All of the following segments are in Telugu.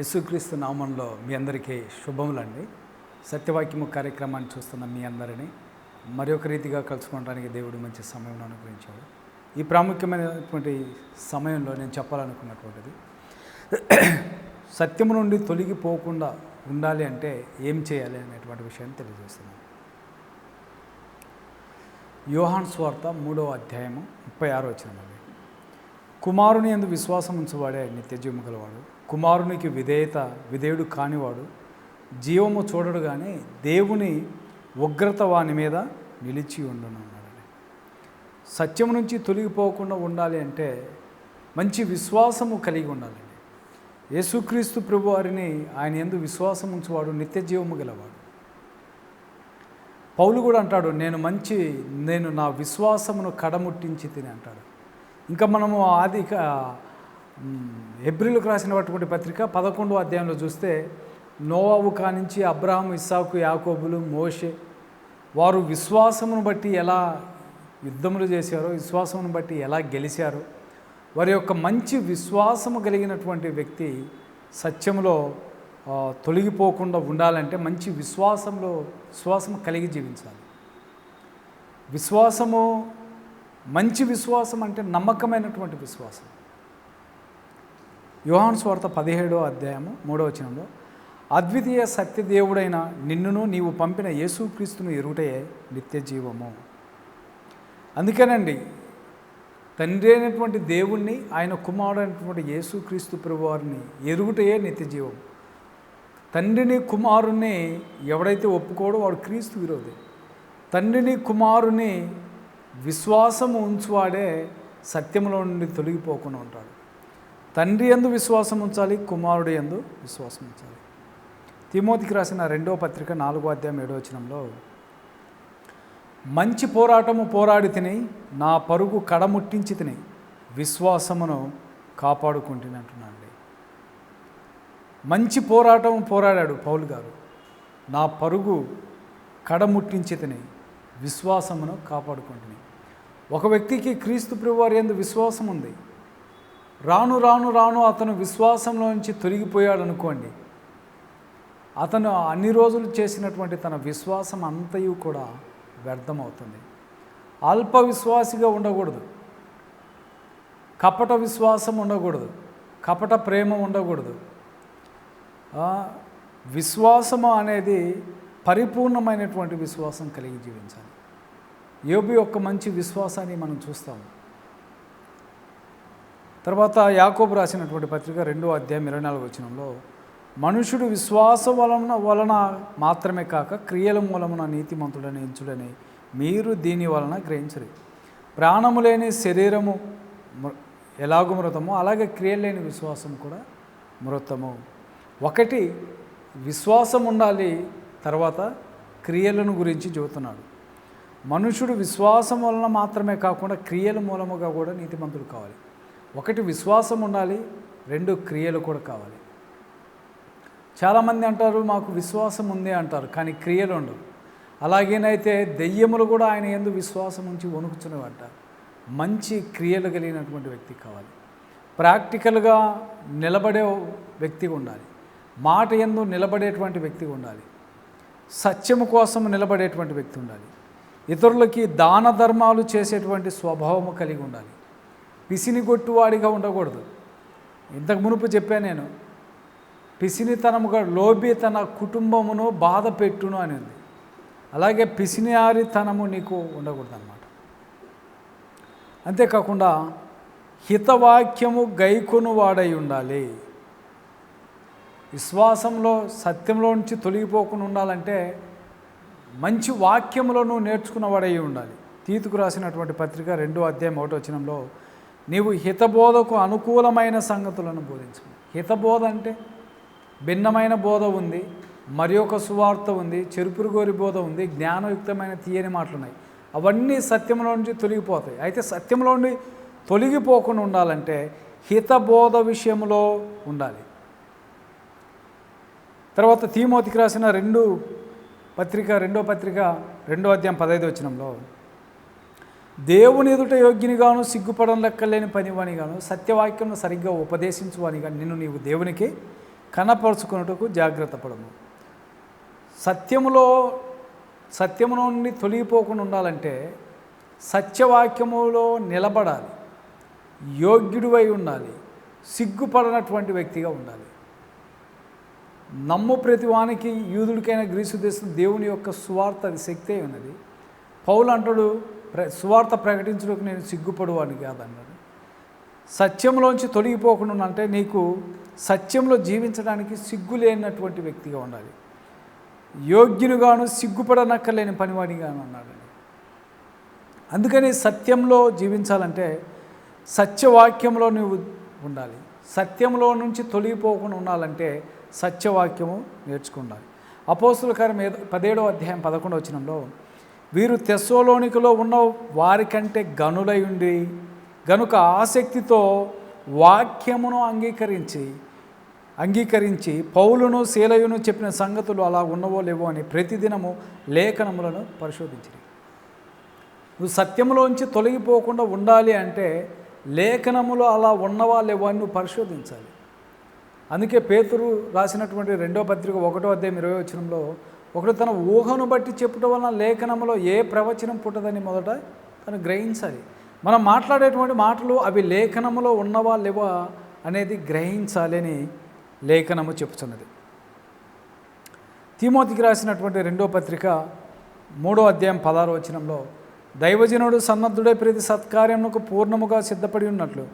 యేసుక్రీస్తు నామంలో మీ అందరికీ శుభములండి. సత్యవాక్యము కార్యక్రమాన్ని చూస్తున్న మీ అందరినీ మరి ఒక రీతిగా కలుసుకోవడానికి దేవుడు మంచి సమయం అనుగ్రహించాడు. ఈ ప్రాముఖ్యమైనటువంటి సమయంలో నేను చెప్పాలనుకున్నటువంటిది సత్యము నుండి తొలగిపోకుండా ఉండాలి అంటే ఏం చేయాలి అనేటువంటి విషయాన్ని తెలియజేస్తున్నాను. యోహాన్ స్వార్త మూడవ అధ్యాయము ముప్పై ఆరో వచ్చినది కుమారుని ఎందు విశ్వాసం ఉంచువాడే నిత్యజీవము గలవాడు. కుమారునికి విధేయత విధేయుడు కానివాడు జీవము చూడడు కానీ దేవుని ఉగ్రత వాని మీద నిలిచి ఉండను సత్యం నుంచి తొలగిపోకుండా ఉండాలి అంటే మంచి విశ్వాసము కలిగి ఉండాలండి. యేసుక్రీస్తు ప్రభు వారిని ఆయన ఎందు విశ్వాసం ఉంచువాడు నిత్య జీవము గలవాడు. పౌలు కూడా అంటాడు నేను మంచి నేను నా విశ్వాసమును కడముట్టించి తిని అంటాడు. ఇంకా మనము ఆది ఏప్రిల్కి రాసినటువంటి పత్రిక పదకొండో అధ్యాయంలో చూస్తే నోవావు కానించి అబ్రహాం ఇస్సాకు యాకోబులు మోషే వారు విశ్వాసమును బట్టి ఎలా యుద్ధములు చేశారో విశ్వాసమును బట్టి ఎలా గెలిచారో వారి యొక్క మంచి విశ్వాసము కలిగినటువంటి వ్యక్తి సత్యంలో తొలగిపోకుండా ఉండాలంటే మంచి విశ్వాసంలో విశ్వాసం కలిగి జీవించాలి. విశ్వాసము మంచి విశ్వాసం అంటే నమ్మకమైనటువంటి విశ్వాసం. యోహాన్ స్వార్థ పదిహేడో అధ్యాయము మూడో వచనంలో అద్వితీయ సత్యదేవుడైన నిన్నును నీవు పంపిన యేసుక్రీస్తును ఎరుగుటయే నిత్య జీవము. అందుకేనండి తండ్రి అయినటువంటి దేవుణ్ణి ఆయన కుమారుడు అయినటువంటి యేసుక్రీస్తు ప్రభువారిని ఎరుగుటయే నిత్య జీవం. తండ్రిని కుమారుణ్ణి ఎవడైతే ఒప్పుకోడో వాడు క్రీస్తు విరోధి. తండ్రిని కుమారుని విశ్వాసము ఉంచువాడే సత్యంలో నుండి తొలగిపోకుండా ఉంటాడు. తండ్రి ఎందు విశ్వాసం ఉంచాలి కుమారుడు ఎందు విశ్వాసం ఉంచాలి. తిమోతికి రాసిన రెండో పత్రిక నాలుగో అధ్యాయం ఏడో వచనంలో మంచి పోరాటము పోరాడి తిని నా పరుగు కడముట్టించి తిని విశ్వాసమును కాపాడుకుంటుని అంటున్నాడు మంచి పోరాటం పోరాడాడు పౌలు గారు. నా పరుగు కడముట్టించి తిని విశ్వాసమును కాపాడుకుంటుని. ఒక వ్యక్తికి క్రీస్తు ప్రభువారి ఎందు విశ్వాసం ఉంది రాను రాను రాను అతను విశ్వాసంలో నుంచి తొలగిపోయాడు అనుకోండి. అతను అన్ని రోజులు చేసినటువంటి తన విశ్వాసం అంతయు కూడా వ్యర్థమవుతుంది. అల్ప విశ్వాసిగా ఉండకూడదు. కపట విశ్వాసం ఉండకూడదు. కపట ప్రేమ ఉండకూడదు. విశ్వాసము అనేది పరిపూర్ణమైనటువంటి విశ్వాసం కలిగి జీవించాలి. యోబు యొక్క మంచి విశ్వాసాన్ని మనం చూస్తాము. తర్వాత యాకోబు రాసినటువంటి పత్రిక రెండో అధ్యాయం ఇరవై నాలుగు వచనంలో మనుషుడు విశ్వాసం వలన వలన మాత్రమే కాక క్రియల మూలమున నీతిమంతుడని ఎంచుడని మీరు దీని వలన గ్రహించరు. ప్రాణము లేని శరీరము ఎలాగు ఎలాగో మృతమో అలాగే క్రియలు లేని విశ్వాసం కూడా మృతము. ఒకటి విశ్వాసం ఉండాలి తర్వాత క్రియలను గురించి చెబుతున్నాడు. మనుషుడు విశ్వాసం వలన మాత్రమే కాకుండా క్రియల మూలముగా కూడా నీతిమంతుడు కావాలి. ఒకటి విశ్వాసం ఉండాలి రెండు క్రియలు కూడా కావాలి. చాలామంది అంటారు మాకు విశ్వాసం ఉంది అంటారు కానీ క్రియలు ఉండవు. అలాగేనైతే దెయ్యములు కూడా ఆయన ఎందు విశ్వాసం ఉంచి వణుకుచునేవంట మంచి క్రియలు కలిగినటువంటి వ్యక్తి కావాలి. ప్రాక్టికల్గా నిలబడే వ్యక్తి ఉండాలి. మాట ఎందు నిలబడేటువంటి వ్యక్తి ఉండాలి. సత్యము కోసం నిలబడేటువంటి వ్యక్తి ఉండాలి. ఇతరులకి దాన ధర్మాలు చేసేటువంటి స్వభావము కలిగి ఉండాలి. పిసినిగొట్టువాడిగా ఉండకూడదు. ఇంతకు మునుపు చెప్పాను నేను పిసినితనముగా లోబి తన కుటుంబమును బాధ పెట్టును అని ఉంది అలాగే పిసినారితనము నీకు ఉండకూడదు అనమాట అంతేకాకుండా హితవాక్యము గైకొను వాడై ఉండాలి. విశ్వాసంలో సత్యంలో నుంచి తొలగిపోకుండా ఉండాలంటే మంచి వాక్యములను నేర్చుకున్నవాడై ఉండాలి. తీతుకు రాసినటువంటి పత్రిక రెండో అధ్యాయం ఒకటో వచనంలో నీవు హితబోధకు అనుకూలమైన సంగతులను బోధించు. హితబోధ అంటే భిన్నమైన బోధ ఉంది మరి ఒక సువార్త ఉంది చెరుపురుగోరి బోధ ఉంది జ్ఞానయుక్తమైన తీయని మాటలు ఉన్నాయి అవన్నీ సత్యంలో నుంచి తొలగిపోతాయి. అయితే సత్యంలో నుండి తొలగిపోకుండా ఉండాలంటే హితబోధ విషయంలో ఉండాలి. తర్వాత తీమోతికి రాసిన రెండు పత్రిక రెండో పత్రిక రెండో అధ్యాయం పదహైదు వచ్చినంలో దేవుని ఎదుట యోగ్యునిగాను సిగ్గుపడం లెక్కలేని పనివానిగాను సత్యవాక్యం సరిగ్గా ఉపదేశించువానిగా నిన్ను నీవు దేవునికి కనపరుచుకున్నట్టుకు జాగ్రత్త పడము. సత్యములో సత్యము నుండి తొలగిపోకుండా ఉండాలంటే సత్యవాక్యములో నిలబడాలి. యోగ్యుడివై ఉండాలి. సిగ్గుపడనటువంటి వ్యక్తిగా ఉండాలి. నమ్ము ప్రతివానికి యూదుడికైన గ్రీసు దేశం దేవుని యొక్క సువార్త అది శక్తి ఉన్నది పౌలు అంటాడు ప్ర సువార్త ప్రకటించడానికి నేను సిగ్గుపడువాడిని కాదన్నాడు. సత్యంలోంచి తొలగిపోకుండా అంటే నీకు సత్యంలో జీవించడానికి సిగ్గు లేనటువంటి వ్యక్తిగా ఉండాలి. యోగ్యునిగాను సిగ్గుపడనక్కర్లేని పనివాడిగాను అన్నాడండి అందుకని సత్యంలో జీవించాలంటే సత్యవాక్యంలో నువ్వు ఉండాలి. సత్యంలో నుంచి తొలగిపోకుండా ఉండాలంటే సత్యవాక్యము నేర్చుకుండాలి. అపోస్తుల కార్యం ఏదో పదిహేడో అధ్యాయం పదకొండవ వచనంలో వీరు తెస్సోలోనికలో ఉన్న వారికంటే గనులై ఉండి గనుక ఆసక్తితో వాక్యమును అంగీకరించి అంగీకరించి పౌలును శీలయును చెప్పిన సంగతులు అలా ఉన్నవో లేవో అని ప్రతిదినము లేఖనములను పరిశోధించి నువ్వు సత్యములోంచి తొలగిపోకుండా ఉండాలి అంటే లేఖనములు అలా ఉన్నవా లేవో అని నువ్వు పరిశోధించాలి. అందుకే పేతురు రాసినటువంటి రెండో పత్రిక ఒకటో అధ్యాయం ఇరవై వచనంలో ఒకడు తన ఊహను బట్టి చెప్పడం వలన లేఖనంలో ఏ ప్రవచనం పుట్టదని మొదట తను గ్రహించాలి. మనం మాట్లాడేటువంటి మాటలు అవి లేఖనములో ఉన్నవా లేవా అనేది గ్రహించాలి అని లేఖనము చెప్తున్నది తిమోతికి రాసినటువంటి రెండో పత్రిక మూడో అధ్యాయం పదహారు వచనంలో దైవజనుడు సన్నద్ధుడే ప్రతి సత్కార్యమునకు పూర్ణముగా సిద్ధపడి ఉన్నట్లు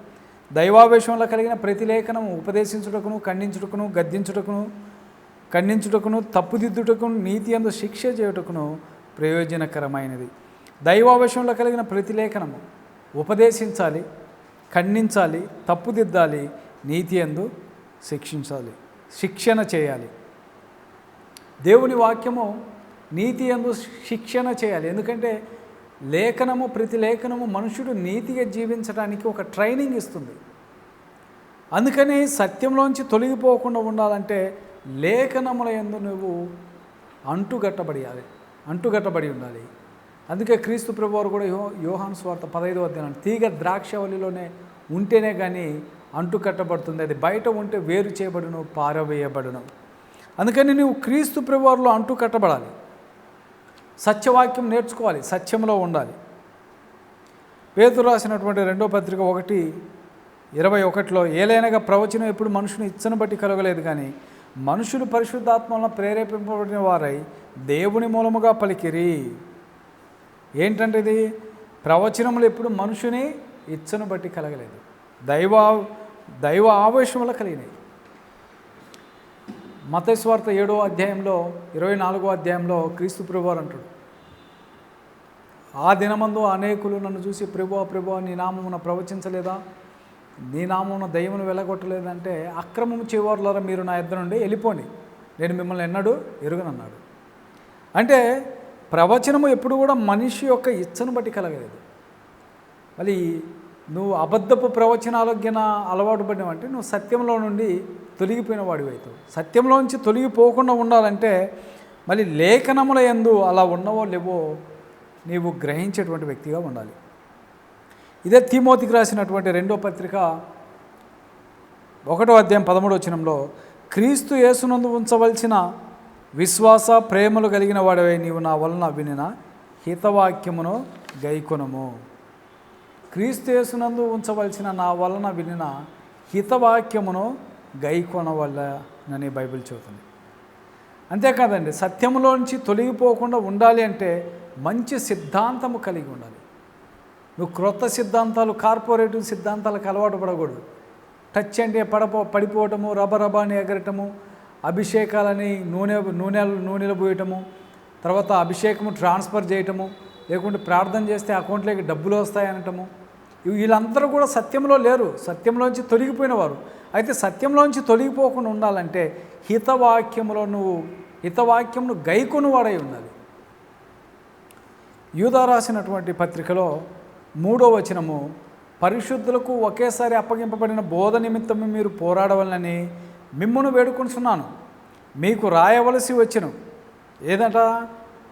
దైవావేశంలో కలిగిన ప్రతి లేఖనము ఉపదేశించుటకును ఖండించుటకును గద్దించుటకును ఖండించుటకును తప్పుదిద్దుటకును నీతి అందు శిక్ష చేయుటకును ప్రయోజనకరమైనది. దైవావేశంలో కలిగిన ప్రతిలేఖనము ఉపదేశించాలి ఖండించాలి తప్పుదిద్దాలి నీతి అందు శిక్షించాలి శిక్షణ చేయాలి. దేవుని వాక్యము నీతి అందు శిక్షణ చేయాలి. ఎందుకంటే లేఖనము ప్రతి లేఖనము మనుషుడు నీతిగా జీవించడానికి ఒక ట్రైనింగ్ ఇస్తుంది. అందుకని సత్యంలోంచి తొలగిపోకుండా ఉండాలంటే లేఖనముల ఎందు నువ్వు అంటుగట్టబడియాలి అంటుగట్టబడి ఉండాలి. అందుకే క్రీస్తు ప్రభువారు కూడా యో యోహాన్ స్వార్థ పదహైదు అధ్యాయం తీగ ద్రాక్షవల్లిలోనే ఉంటేనే కానీ అంటు కట్టబడుతుంది అది బయట ఉంటే వేరు చేయబడును పారవేయబడును. అందుకని నువ్వు క్రీస్తు ప్రభువారిలో అంటు కట్టబడాలి సత్యవాక్యం నేర్చుకోవాలి సత్యంలో ఉండాలి. పేతురు రాసినటువంటి రెండో పత్రిక ఒకటి ఇరవై ఒకటిలో ఏలైనగా ప్రవచనం ఎప్పుడు మనుషుని ఇచ్చను బట్టి కలగలేదు కానీ మనుషులు పరిశుద్ధాత్మలను ప్రేరేపింపబడిన వారై దేవుని మూలముగా పలికిరి. ఏంటంటే ఇది? ప్రవచనములు ఎప్పుడు మనుషుని ఇచ్చను బట్టి కలగలేదు. దైవ దైవ ఆవేశముల కలిగినాయి మతస్వార్త ఏడో అధ్యాయంలో ఇరవై నాలుగో అధ్యాయంలో క్రీస్తు ప్రభువారు అంటాడు. ఆ దినమందు అనేకులు నన్ను చూసి ప్రభు ప్రభు నీ నామమున ప్రవచించలేదా? నీ నామమున దయ్యమును వెళ్ళగొట్టలేదంటే అక్రమము చేవారులారా మీరు నా ఇద్దరు నుండి వెళ్ళిపోండి. నేను మిమ్మల్ని ఎన్నడు ఎరుగనన్నాడు. అంటే ప్రవచనము ఎప్పుడు కూడా మనిషి యొక్క ఇచ్చను బట్టి కలగలేదు. మళ్ళీ నువ్వు అబద్ధపు ప్రవచనాలగిన అలవాటు పడినావంటే నువ్వు సత్యంలో నుండి తొలగిపోయిన వాడివి అవుతావు. సత్యంలోంచి తొలగిపోకుండా ఉండాలంటే మళ్ళీ లేఖనముల ఎందు అలా ఉన్నవో లేవో నీవు గ్రహించేటువంటి వ్యక్తిగా ఉండాలి. ఇదే తిమోతికి రాసినటువంటి రెండో పత్రిక ఒకటో అధ్యాయం పదమూడు వచనంలో క్రీస్తు యేసునందు ఉంచవలసిన విశ్వాస ప్రేమలు కలిగిన వాడవే నీవు నా వలన వినిన హితవాక్యమును గైకొనము. క్రీస్తు యేసునందు ఉంచవలసిన నా వలన వినిన హితవాక్యమును గైకొనవలనని బైబిల్ చెబుతుంది. అంతేకాదండి సత్యములోంచి తొలగిపోకుండా ఉండాలి అంటే మంచి సిద్ధాంతము కలిగి ఉండాలి. నువ్వు క్రొత్త సిద్ధాంతాలు కార్పొరేటివ్ సిద్ధాంతాలకు అలవాటు పడకూడదు. టచ్ అంటే పడపో పడిపోవటము రబ అని ఎగరటము అభిషేకాలని నూనె నూనె నూనెలు పోయటము తర్వాత అభిషేకము ట్రాన్స్ఫర్ చేయటము లేకుంటే ప్రార్థన చేస్తే అకౌంట్లోకి డబ్బులు వస్తాయనటము అనటము. వీళ్ళందరూ కూడా సత్యంలో లేరు. సత్యంలోంచి తొలగిపోయిన వారు. అయితే సత్యంలోంచి తొలగిపోకుండా ఉండాలంటే హితవాక్యములో నువ్వు హితవాక్యమును గైకొను వాడై ఉండాలి. యూదా రాసినటువంటి పత్రికలో మూడో వచనము పరిశుద్ధులకు ఒకేసారి అప్పగింపబడిన బోధ నిమిత్తం మీరు పోరాడవలనని మిమ్మును వేడుకుంటున్నాను మీకు రాయవలసి వచ్చును. ఏదంట?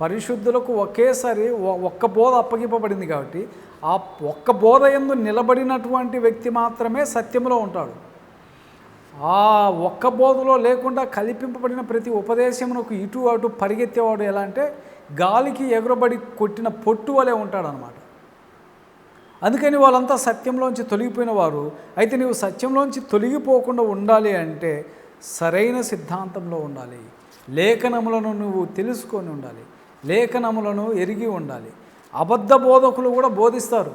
పరిశుద్ధులకు ఒకేసారి ఒక్క బోధ అప్పగింపబడింది కాబట్టి ఆ ఒక్క బోధ ఎందు నిలబడినటువంటి వ్యక్తి మాత్రమే సత్యంలో ఉంటాడు. ఆ ఒక్క బోధలో లేకుండా కల్పింపబడిన ప్రతి ఉపదేశమునకు ఇటు అటు పరిగెత్తేవాడు ఎలా అంటే గాలికి ఎగురబడి కొట్టిన పొట్టు వలె ఉంటాడనమాట. అందుకని వాళ్ళంతా సత్యంలోంచి తొలగిపోయిన వారు. అయితే నీవు సత్యంలోంచి తొలగిపోకుండా ఉండాలి అంటే సరైన సిద్ధాంతంలో ఉండాలి. లేఖనములను నువ్వు తెలుసుకొని ఉండాలి. లేఖనములను ఎరిగి ఉండాలి. అబద్ధ బోధకులు కూడా బోధిస్తారు.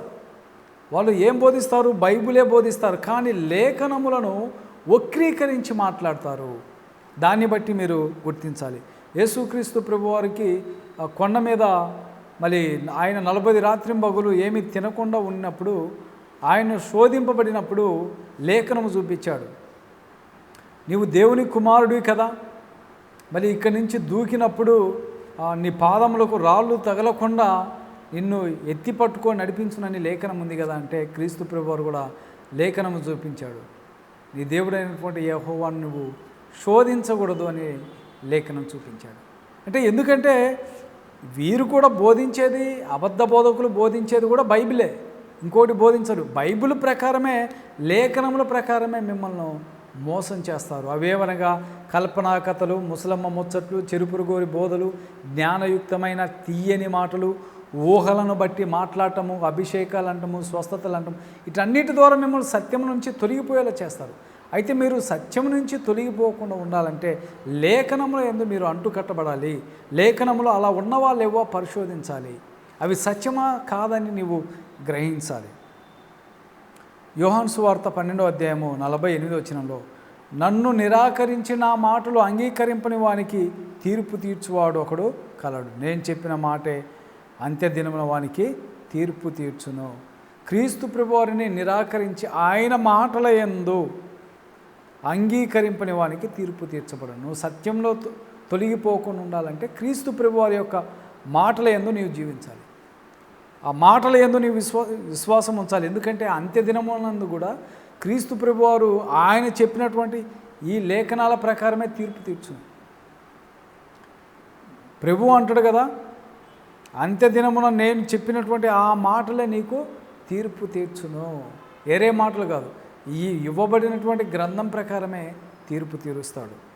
వాళ్ళు ఏం బోధిస్తారు? బైబిలే బోధిస్తారు. కానీ లేఖనములను వక్రీకరించి మాట్లాడతారు. దాన్ని బట్టి మీరు గుర్తించాలి. యేసుక్రీస్తు ప్రభువారికి కొండ మీద మరి ఆయన నలభై రాత్రింబగులు ఏమీ తినకుండా ఉన్నప్పుడు ఆయన శోధింపబడినప్పుడు లేఖనము చూపించాడు. నీవు దేవుని కుమారుడివి కదా. మరి ఇక్కడి నుంచి దూకినప్పుడు నీ పాదములకు రాళ్ళు తగలకుండా నిన్ను ఎత్తి పట్టుకొని నడిపించునని లేఖనం ఉంది కదా అంటే క్రీస్తు ప్రభువారు కూడా లేఖనము చూపించాడు. నీ దేవుడైనటువంటి యహోవాన్ని నువ్వు శోధించకూడదు అని లేఖనం చూపించాడు. అంటే ఎందుకంటే వీరు కూడా బోధించేది అబద్ధ బోధకులు బోధించేది కూడా బైబిలే. ఇంకోటి బోధించరు. బైబిల్ ప్రకారమే లేఖనముల ప్రకారమే మిమ్మల్ని మోసం చేస్తారు. అవేవనగా కల్పనా కథలు ముసలమ్మ ముచ్చట్లు చెరుపురుగోరి బోధలు జ్ఞానయుక్తమైన తీయని మాటలు ఊహలను బట్టి మాట్లాడటము అభిషేకాలు అంటము స్వస్థతలు అంటము ఇటన్నిటి ద్వారా మిమ్మల్ని సత్యం నుంచి తొలగిపోయేలా చేస్తారు. అయితే మీరు సత్యం నుంచి తొలగిపోకుండా ఉండాలంటే లేఖనంలో ఎందు మీరు అంటుకట్టబడాలి. లేఖనంలో అలా ఉన్న వాళ్ళు ఏవో పరిశోధించాలి. అవి సత్యమా కాదని నీవు గ్రహించాలి. యోహాన్ వార్త పన్నెండో అధ్యాయము నలభై ఎనిమిది వచ్చినంలో నన్ను నిరాకరించి నా మాటలు అంగీకరింపని వానికి తీర్పు తీర్చువాడు ఒకడు కలడు. నేను చెప్పిన మాటే అంత్యదినమున వానికి తీర్పు తీర్చును. క్రీస్తు ప్రభువారిని నిరాకరించి ఆయన మాటల ఎందు అంగీకరింపని వానికి తీర్పు తీర్చబడను. సత్యంలో తొ- తొలగిపోకుండా ఉండాలంటే క్రీస్తు ప్రభువారి యొక్క మాటల యందు నీవు జీవించాలి. ఆ మాటల ఎందు నీ విశ్వా విశ్వాసం ఉంచాలి. ఎందుకంటే అంత్యదినమునందు కూడా క్రీస్తు ప్రభువారు ఆయన చెప్పినటువంటి ఈ లేఖనాల ప్రకారమే తీర్పు తీర్చును. ప్రభు అంటాడు కదా అంత్యదినమున నేను చెప్పినటువంటి ఆ మాటలే నీకు తీర్పు తీర్చును. వేరే మాటలు కాదు. ఈ ఇవ్వబడినటువంటి గ్రంథం ప్రకారమే తీర్పు తీరుస్తాడు.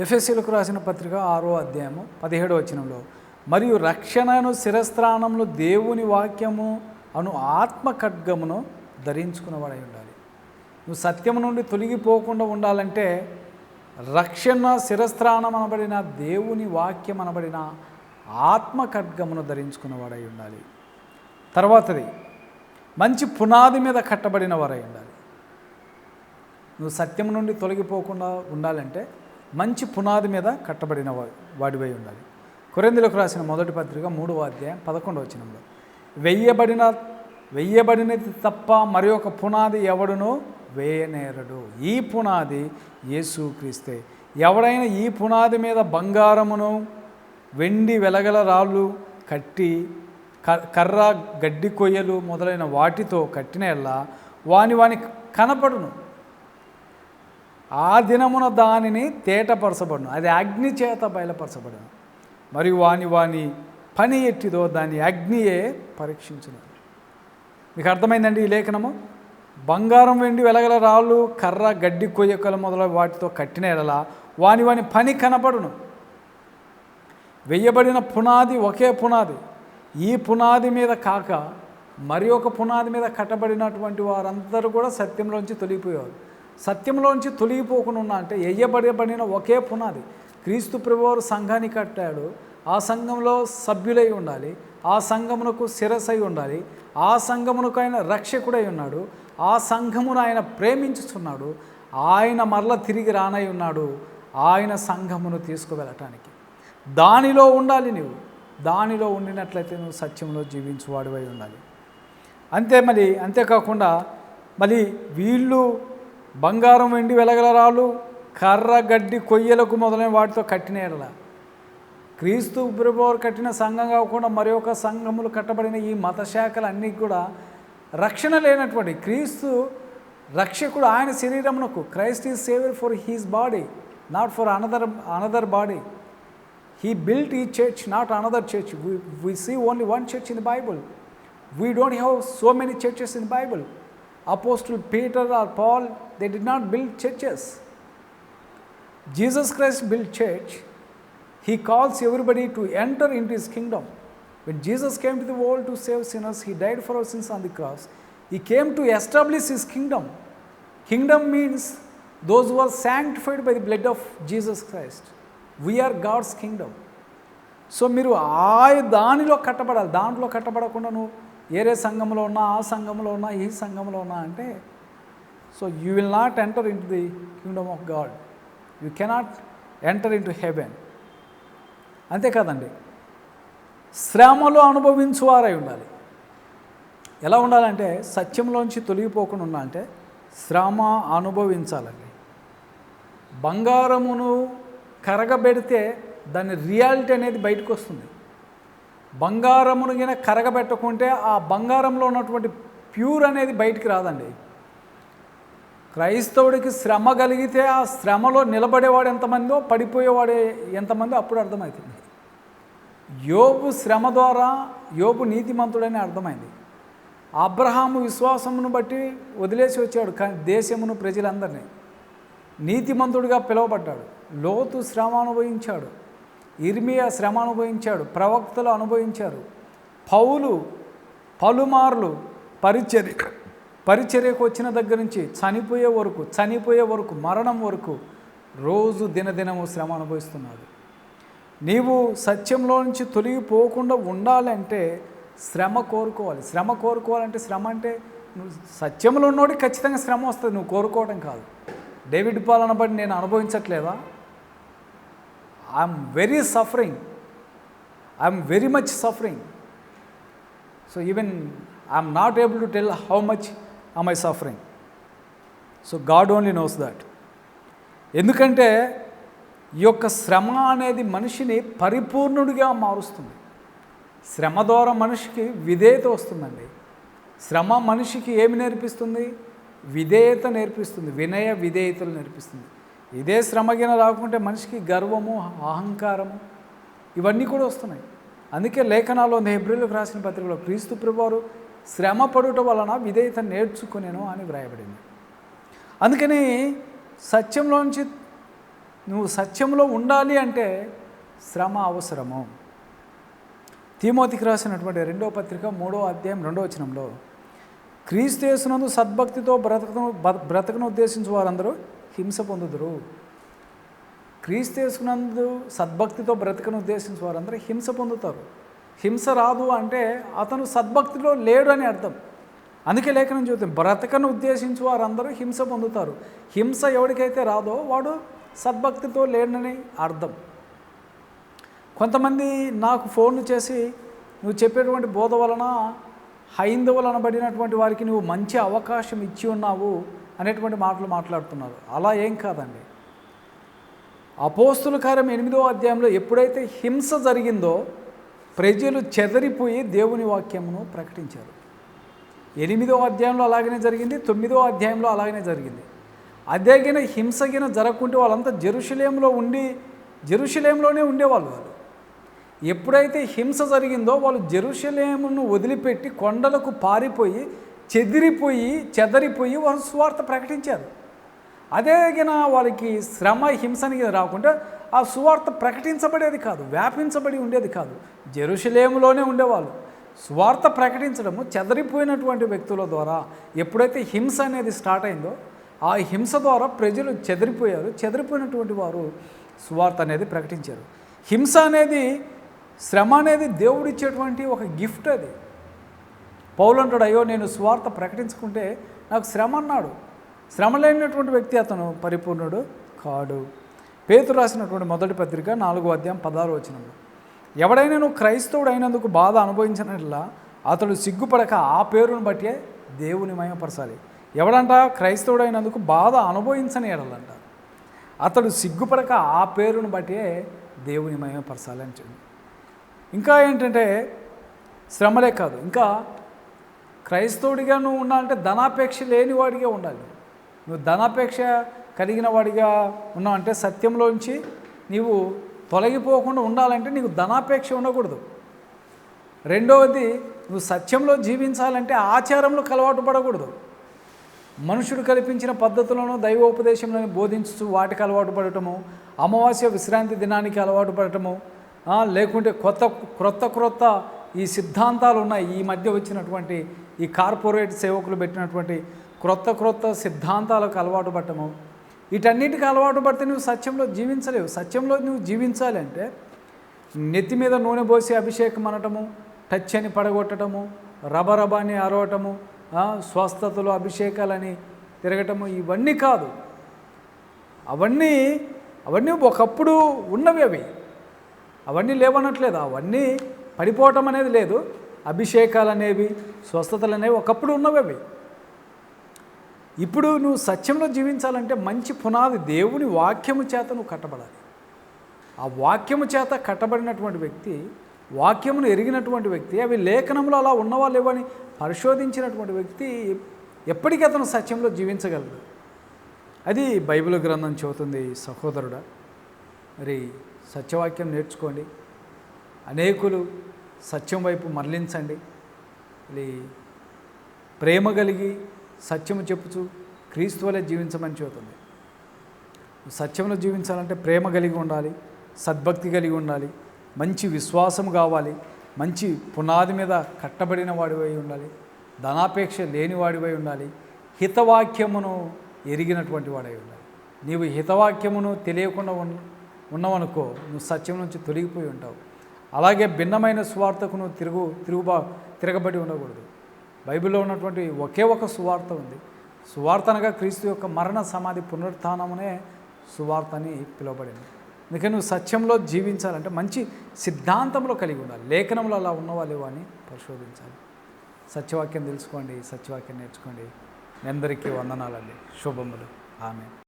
ఎఫ్ఎస్సీలకు రాసిన పత్రిక ఆరో అధ్యాయము పదిహేడో వచనంలో మరియు రక్షణను శిరస్త్రాణంలో దేవుని వాక్యము అను ఆత్మ ఖడ్గమును ధరించుకున్నవాడై ఉండాలి. నువ్వు సత్యము నుండి తొలగిపోకుండా ఉండాలంటే రక్షణ శిరస్త్రాణం అనబడిన దేవుని వాక్యం అనబడిన ఆత్మ ఖడ్గమును ధరించుకున్నవాడై ఉండాలి. తర్వాతది మంచి పునాది మీద కట్టబడిన వారై ఉండాలి. నువ్వు సత్యం నుండి తొలగిపోకుండా ఉండాలంటే మంచి పునాది మీద కట్టబడిన వాడివై ఉండాలి. కొరెందులకు రాసిన మొదటి పత్రిక మూడవ అధ్యాయం పదకొండవ వచనంలో వెయ్యబడిన వెయ్యబడినది తప్ప మరి ఒక పునాది ఎవడునో వేయనేరడు. ఈ పునాది యేసుక్రీస్తే ఎవడైనా ఈ పునాది మీద బంగారమును వెండి వెలగల రాళ్ళు కట్టి కర్ర గడ్డి కొయ్యలు మొదలైన వాటితో కట్టిన ఎల్లా వాని వాని కనపడును. ఆ దినమున దానిని తేటపరచబడును. అది అగ్ని చేత బయలుపరచబడును. మరియు వాని వాని పని ఎట్టిదో దాని అగ్నియే పరీక్షించును. మీకు అర్థమైందండి ఈ లేఖనము? బంగారం వెండి వెలగల రాళ్ళు కర్ర గడ్డి కొయ్యకలు మొదలైన వాటితో కట్టిన ఎడల వాని వాని పని కనపడును. వెయ్యబడిన పునాది ఒకే పునాది. ఈ పునాది మీద కాక మరి ఒక పునాది మీద కట్టబడినటువంటి వారందరూ కూడా సత్యంలోంచి తొలిగిపోయేవారు. సత్యంలోంచి తొలగిపోకుండా ఉన్నా అంటే ఎయ్యబడబడిన ఒకే పునాది. క్రీస్తు ప్రభువారు సంఘాన్ని కట్టాడు. ఆ సంఘంలో సభ్యులై ఉండాలి. ఆ సంఘమునకు శిరసై ఉండాలి. ఆ సంఘమునకు ఆయన రక్షకుడై ఉన్నాడు. ఆ సంఘమును ఆయన ప్రేమించుచున్నాడు. ఆయన మరల తిరిగి రానై ఉన్నాడు. ఆయన సంఘమును తీసుకువెళ్ళటానికి. దానిలో ఉండాలి నువ్వు దానిలో ఉండినట్లయితే నువ్వు సత్యంలో జీవించువాడివై ఉండాలి. అంతే మరి అంతేకాకుండా మరి వీళ్ళు బంగారం వెండి వెలగల రాళ్ళు కర్ర గడ్డి కొయ్యలకు మొదలైన వాటితో కట్టిన ఎడల. క్రీస్తు ప్రభువారు కట్టిన సంఘం కాకుండా మరి ఒక సంఘములు కట్టబడిన ఈ మత శాఖలన్నీ కూడా రక్షణ లేనటువంటి క్రీస్తు రక్షకుడు ఆయన శరీరమునకు Christ is saviour for his body not for another another body. He built his church, not another church. We, we see only one church in the Bible. We don't have so many churches in the Bible. Apostle Peter or Paul, they did not build churches. Jesus Christ built church. He calls everybody to enter into his kingdom. When Jesus came to the world to save sinners, he died for our sins on the cross. He came to establish his kingdom. Kingdom means those who are sanctified by the blood of Jesus Christ. We are God's kingdom so మీరు ఆ దానిలో కట్టబడాలి. దాంట్లో కట్టబడకుండా నువ్వు ఏరే సంఘంలో ఉన్నా ఆ సంఘంలో ఉన్నా ఈ సంఘంలో ఉన్నా అంటే so you will not enter in the kingdom of God you cannot enter into heaven అంతేకాదండి శ్రమలు అనుభవించువారై ఉండాలి. ఎలా ఉండాలంటే సత్యంలోంచి తొలగిపోకుండా ఉండాలంటే శ్రమ అనుభవించాలండి. బంగారమును కరగబెడితే దాని రియాలిటీ అనేది బయటకు వస్తుంది. బంగారమును గిన కరగబెట్టకుంటే ఆ బంగారంలో ఉన్నటువంటి ప్యూర్ అనేది బయటికి రాదండి. క్రైస్తవుడికి శ్రమ కలిగితే ఆ శ్రమలో నిలబడేవాడు ఎంతమందో పడిపోయేవాడే ఎంతమందో అప్పుడు అర్థమవుతుంది యోబు శ్రమ ద్వారా యోబు నీతిమంతుడని అర్థమైంది. అబ్రహాము విశ్వాసమును బట్టి వదిలేసి వచ్చాడు కానీ దేశమును ప్రజలందరినీ. నీతిమంతుడిగా పిలువబడ్డాడు. లోతు శ్రమ అనుభవించాడు. ఇర్మియా శ్రమ అనుభవించాడు. ప్రవక్తలు అనుభవించారు. పౌలు పలుమార్లు పరిచర్య పరిచర్యకు వచ్చిన దగ్గర నుంచి చనిపోయే వరకు చనిపోయే వరకు మరణం వరకు రోజు దినదినము శ్రమ అనుభవిస్తున్నాడు. నీవు సత్యంలో నుంచి తొలగిపోకుండా ఉండాలంటే శ్రమ కోరుకోవాలి. శ్రమ కోరుకోవాలంటే శ్రమ అంటే నువ్వు సత్యంలో ఉన్నోడికి ఖచ్చితంగా శ్రమ వస్తుంది. నువ్వు కోరుకోవడం కాదు. డేవిడ్ పాలన బట్టి నేను అనుభవించట్లేదా? I'm very suffering. I'm very much suffering. So even I'm not able to tell how much am I suffering. So God only knows that. ఎందుకంటే ఈ యొక్క శ్రమ అనేది మనిషిని పరిపూర్ణుడిగా మారుస్తుంది. శ్రమ ద్వారా మనిషికి విధేయత వస్తుందండి. శ్రమ మనిషికి ఏమి నేర్పిస్తుంది? విధేయత నేర్పిస్తుంది. వినయ విధేయతలు నేర్పిస్తుంది. ఇదే శ్రమగిన రాకుంటే మనిషికి గర్వము అహంకారము ఇవన్నీ కూడా వస్తున్నాయి. అందుకే లేఖనాల్లో హెబ్రిలకు రాసిన పత్రికలో క్రీస్తు ప్రభువారు శ్రమ పడుట వలన విధేయత నేర్చుకునేను అని వ్రాయబడింది. అందుకని సత్యంలోంచి నువ్వు సత్యంలో ఉండాలి అంటే శ్రమ అవసరము. తీమోతికి రాసినటువంటి రెండో పత్రిక మూడో అధ్యాయం రెండో వచనంలో క్రీస్తు చేసినందు సద్భక్తితో బ్రతకను బ్రతకను ఉద్దేశించి వారందరూ హింస పొందుదురు. క్రీస్తు వేసుకున్నందు సద్భక్తితో బ్రతకను ఉద్దేశించి వారందరూ హింస పొందుతారు. హింస రాదు అంటే అతను సద్భక్తిలో లేడు అని అర్థం. అందుకే లేఖనం చూద్దాం బ్రతకను ఉద్దేశించి వారందరూ హింస పొందుతారు. హింస ఎవరికైతే రాదో వాడు సద్భక్తితో లేడని అర్థం. కొంతమంది నాకు ఫోన్ చేసి నువ్వు చెప్పేటువంటి బోధ వలన హైందవులు అనబడినటువంటి వారికి నువ్వు మంచి అవకాశం ఇచ్చి ఉన్నావు. అనేటువంటి మాటలు మాట్లాడుతున్నారు. అలా ఏం కాదండి. అపోస్తుల కార్యం ఎనిమిదో అధ్యాయంలో ఎప్పుడైతే హింస జరిగిందో ప్రజలు చెదరిపోయి దేవుని వాక్యమును ప్రకటించారు. ఎనిమిదో అధ్యాయంలో అలాగనే జరిగింది తొమ్మిదో అధ్యాయంలో అలాగనే జరిగింది. అదేగిన హింసగిన జరగకుంటే వాళ్ళంతా జెరూషలేంలో ఉండి జెరూషలేంలోనే ఉండేవాళ్ళు వాళ్ళు. ఎప్పుడైతే హింస జరిగిందో వాళ్ళు జెరుషలేమును వదిలిపెట్టి కొండలకు పారిపోయి చెదిరిపోయి చెదరిపోయి వారు సువార్త ప్రకటించారు. అదేగిన వాళ్ళకి శ్రమ హింసని రాకుండా ఆ సువార్త ప్రకటించబడేది కాదు వ్యాపించబడి ఉండేది కాదు. జెరూషలేములోనే ఉండేవాళ్ళు. సువార్త ప్రకటించడము చెదరిపోయినటువంటి వ్యక్తుల ద్వారా ఎప్పుడైతే హింస అనేది స్టార్ట్ అయిందో ఆ హింస ద్వారా ప్రజలు చెదిరిపోయారు. చెదిరిపోయినటువంటి వారు సువార్త అనేది ప్రకటించారు. హింస అనేది శ్రమ అనేది దేవుడిచ్చేటువంటి ఒక గిఫ్ట్ అది. పౌలంటాడు అయ్యో నేను స్వార్థ ప్రకటించుకుంటే నాకు శ్రమ అన్నాడు. శ్రమ లేనటువంటి వ్యక్తి అతను పరిపూర్ణుడు కాడు. పేతు రాసినటువంటి మొదటి పత్రిక నాలుగో అధ్యాయం పదహారు వచ్చినప్పుడు ఎవడైనా నువ్వు క్రైస్తవుడు అయినందుకు బాధ అనుభవించినట్లా అతడు సిగ్గుపడక ఆ పేరును బట్టే దేవుని మయపరచాలి. ఎవడంట? క్రైస్తవుడు అయినందుకు బాధ అనుభవించని ఎడలంట. అతడు సిగ్గుపడక ఆ పేరును బట్టే దేవుని మయపరచాలి అని చెప్పి ఇంకా ఏంటంటే శ్రమలే కాదు. ఇంకా క్రైస్తవుడిగా నువ్వు ఉండాలంటే ధనాపేక్ష లేని వాడిగా ఉండాలి. నువ్వు ధనాపేక్ష కలిగిన వాడిగా ఉన్నావంటే సత్యంలోంచి నీవు తొలగిపోకుండా ఉండాలంటే నీకు ధనాపేక్ష ఉండకూడదు. రెండవది నువ్వు సత్యంలో జీవించాలంటే ఆచారంలో కలవాటు పడకూడదు. మనుషుడు కల్పించిన పద్ధతులను దైవోపదేశంలోని బోధించు వాటికి అలవాటు పడటము అమావాస్య విశ్రాంతి దినానికి అలవాటు పడటము లేకుంటే కొత్త క్రొత్త క్రొత్త ఈ సిద్ధాంతాలు ఉన్నాయి. ఈ మధ్య వచ్చినటువంటి ఈ కార్పొరేట్ సేవకులు పెట్టినటువంటి క్రొత్త క్రొత్త సిద్ధాంతాలకు అలవాటు పడటము వీటన్నిటికీ అలవాటు పడితే నువ్వు సత్యంలో జీవించలేవు. సత్యంలో నువ్వు జీవించాలి అంటే నెత్తి మీద నూనె పోసి అభిషేకం అనటము టచ్ అని పడగొట్టడము రబరబాని అరవటము స్వస్థతలు అభిషేకాలని తిరగటము ఇవన్నీ కాదు. అవన్నీ అవన్నీ ఒకప్పుడు ఉన్నవి అవి. అవన్నీ లేవనట్లేదు. అవన్నీ పడిపోవటం అనేది లేదు. అభిషేకాలు అనేవి స్వస్థతలు అనేవి ఒకప్పుడు ఉన్నవి అవి ఇప్పుడు నువ్వు సత్యంలో జీవించాలంటే మంచి పునాది దేవుని వాక్యము చేత నువ్వు కట్టబడాలి. ఆ వాక్యము చేత కట్టబడినటువంటి వ్యక్తి వాక్యమును ఎరిగినటువంటి వ్యక్తి అవి లేఖనంలో అలా ఉన్నవా లేవని పరిశోధించినటువంటి వ్యక్తి ఎప్పటికీ అతను సత్యంలో జీవించగలడు. అది బైబిల్ గ్రంథం చెబుతుంది సహోదరుడా మరి సత్యవాక్యం నేర్చుకోండి. అనేకులు సత్యం వైపు మరలించండి. ప్రేమ కలిగి సత్యము చెప్పుచు క్రీస్తు వలె జీవించమని చెబుతుంది. సత్యంలో జీవించాలంటే ప్రేమ కలిగి ఉండాలి సద్భక్తి కలిగి ఉండాలి మంచి విశ్వాసం కావాలి మంచి పునాది మీద కట్టబడిన వాడివై ఉండాలి ధనాపేక్ష లేని వాడివై ఉండాలి హితవాక్యమును ఎరిగినటువంటి వాడై ఉండాలి. నీవు హితవాక్యమును తెలియకుండా ఉన్న ఉన్నావనుకో నువ్వు సత్యం నుంచి తొలగిపోయి ఉంటావు. అలాగే భిన్నమైన సువార్తకు నువ్వు తిరుగు తిరుగుబా తిరగబడి ఉండకూడదు. బైబిల్లో ఉన్నటువంటి ఒకే ఒక సువార్త ఉంది. సువార్త అనగా క్రీస్తు యొక్క మరణ సమాధి పునరుత్నమునే సువార్త అని పిలువబడింది. అందుకే నువ్వు సత్యంలో జీవించాలంటే మంచి సిద్ధాంతంలో కలిగి ఉండాలి. లేఖనంలో అలా ఉన్నవా లేవా అని పరిశోధించాలి. సత్యవాక్యం తెలుసుకోండి సత్యవాక్యం నేర్చుకోండి. మీ అందరికీ వందనాలండి. శుభములు. ఆమె